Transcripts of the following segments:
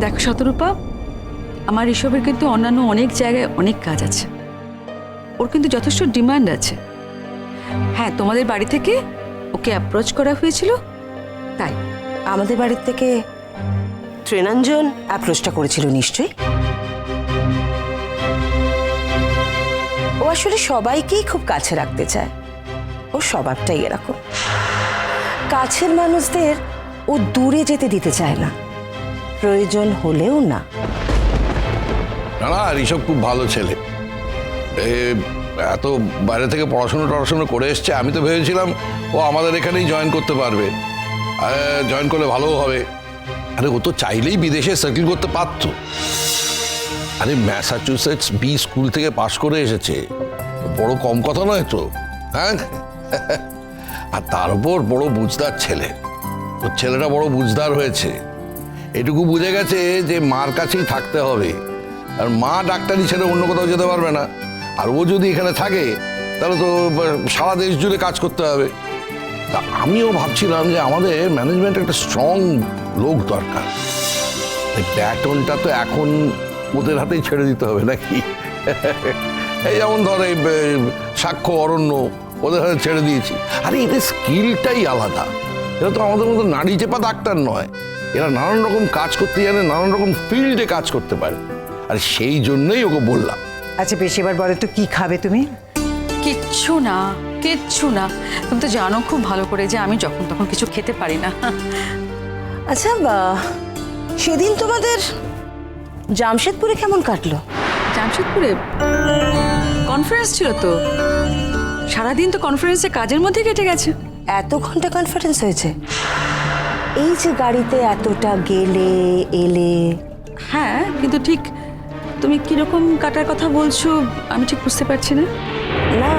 দেখো শতরূপা, আমার ঋষভের কিন্তু অন্যান্য অনেক জায়গায় অনেক কাজ আছে। ওর কিন্তু যথেষ্ট ডিমান্ড আছে। হ্যাঁ তোমাদের বাড়ি থেকে ওকে অ্যাপ্রোচ করা হয়েছিল, তাই। আমাদের বাড়ির থেকে ত্রিনাঞ্জন অ্যাপ্রোচটা করেছিল নিশ্চয়ই। ও আসলে সবাইকেই খুব কাছে রাখতে চায়। ওর স্বভাবটাই এরকম। কাছের মানুষদের ও দূরে যেতে দিতে চায় না। প্রয়োজন হলেও না। না না ঋষভ খুব ভালো ছেলে। এ, এত বাইরে থেকে পড়াশুনো টড়াশুনো করে এসছে আমি তো ভেবেছিলাম ও আমাদের এখানেই জয়েন করতে পারবে। জয়েন করলে ভালোও হবে। আরে ও তো চাইলেই বিদেশে সেটেল করতে পারতো। আরে ম্যাসাচুসেটস বি স্কুল থেকে পাশ করে এসেছে। বড় কম কথা নয় তো হ্যাঁ? আর তার উপর বড় বুঝদার ছেলে। ওর ছেলেটা বড় বুঝদার হয়েছে। এটুকু বুঝে গেছে যে মার কাছেই থাকতে হবে। আর মা ডাক্তারি ছেড়ে অন্য কোথাও যেতে পারবে না। আর ও যদি এখানে থাকে, তাহলে তো সারা দেশ জুড়ে কাজ করতে হবে। তা আমিও ভাবছিলাম যে আমাদের ম্যানেজমেন্ট একটা স্ট্রং লোক দরকার। ব্যাটনটা তো এখন ওদের হাতেই ছেড়ে দিতে হবে নাকি? এই যেমন ধর এই সাক্ষ্য অরণ্য ওদের হাতে ছেড়ে দিয়েছি। আরে এদের স্কিলটাই আলাদা। এরা তো আমাদের মতো নাড়ি চেপা ডাক্তার নয়। এরা নানান রকম কাজ করতে জানে নানান রকম ফিল্ডে কাজ করতে পারে। আর সেই জন্যই ওকে বললাম। আচ্ছা বেশ এবার বলো তো কি খাবে তুমি? কিচ্ছু না কিচ্ছু না। তুমি তো জানো খুব ভালো করে যে আমি যখন তখন কিছু খেতে পারি না। আচ্ছা বা, সেদিন তোমাদের জামশেদপুরে কেমন কাটলো? জামশেদপুরে কনফারেন্স ছিল তো। সারাদিন তো কনফারেন্সে কাজের মধ্যে কেটে গেছে। এত ঘণ্টা কনফারেন্স হয়েছে? এই যে গাড়িতে এতটা গেলে এলে। হ্যাঁ কিন্তু ঠিক তুমি কীরকম কাটার কথা বলছো আমি ঠিক বুঝতে পারছি না। না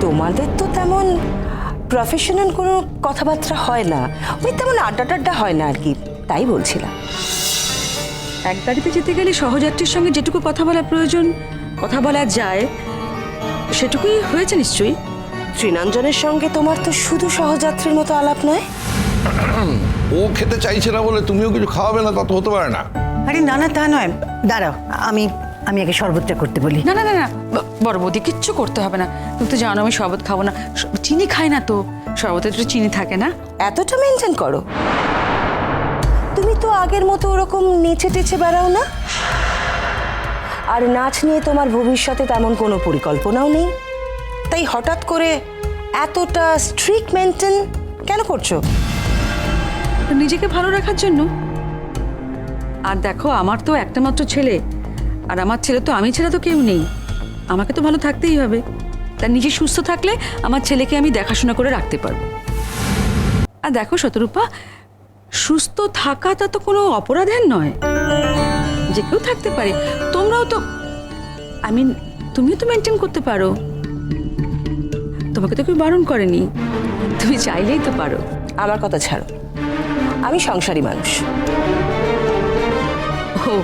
তোমাদের তো তেমন প্রফেশনাল কোনো কথাবার্তা হয় না। ওই তেমন আড্ডা টাড্ডা হয় না আর কি তাই বলছিলাম। এক গাড়িতে যেতে গেলে সহযাত্রীর সঙ্গে যেটুকু কথা বলা প্রয়োজন কথা বলা যায় সেটুকুই হয়েছে নিশ্চয়ই। ত্রিনাঞ্জনের সঙ্গে তোমার তো শুধু সহযাত্রীর মতো আলাপ নয়। ও খেতে চাইছে না বলে তুমিও কিছু খাওয়াবে না তা তো হতে পারে না। আরে না না তা নয়। দাঁড়াও আমি আমি আগে শরবতটা করতে বলি। না না না না বড় বৌদি কিচ্ছু করতে হবে না। তুমি তো জানো আমি শরবত খাব না। চিনি খাই না তো। শরবতে একটু চিনি থাকে না। এতটা মেনটেন করো। তুমি তো আগের মতো ওরকম নেচে টেচে বেড়াও না। আর নাচ নিয়ে তোমার ভবিষ্যতে তেমন কোনো পরিকল্পনাও নেই। তাই হঠাৎ করে এতটা স্ট্রিক্ট মেনটেন কেন করছ? নিজেকে ভালো রাখার জন্য। আর দেখো, আমার তো একটা মাত্র ছেলে। আর আমার ছেলে তো আমি ছেলে তো কেউ নেই। আমাকে তো ভালো থাকতেই হবে। তার নিজে সুস্থ থাকলে আমার ছেলেকে আমি দেখাশোনা করে রাখতে পারব। আর দেখো শতরূপা, সুস্থ থাকাটা তো কোনো অপরাধের নয়। যে কেউ থাকতে পারে। তোমরাও তো আই মিন তুমিও তো মেনটেন করতে পারো। তোমাকে তো কেউ বারণ করেনি। তুমি চাইলেই তো পারো। আমার কথা ছাড়ো। আমি সংসারী মানুষ। ও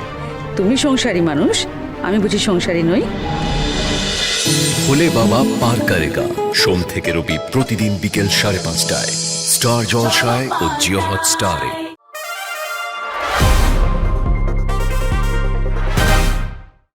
তুমি সংসারী মানুষ? আমি বুঝি সংসারী নই? ভোলে বাবা পার কারেগা। সোম থেকে রবি প্রতিদিন বিকেল সাড়ে পাঁচটায়। স্টার জলসায় ও জিও হট স্টারে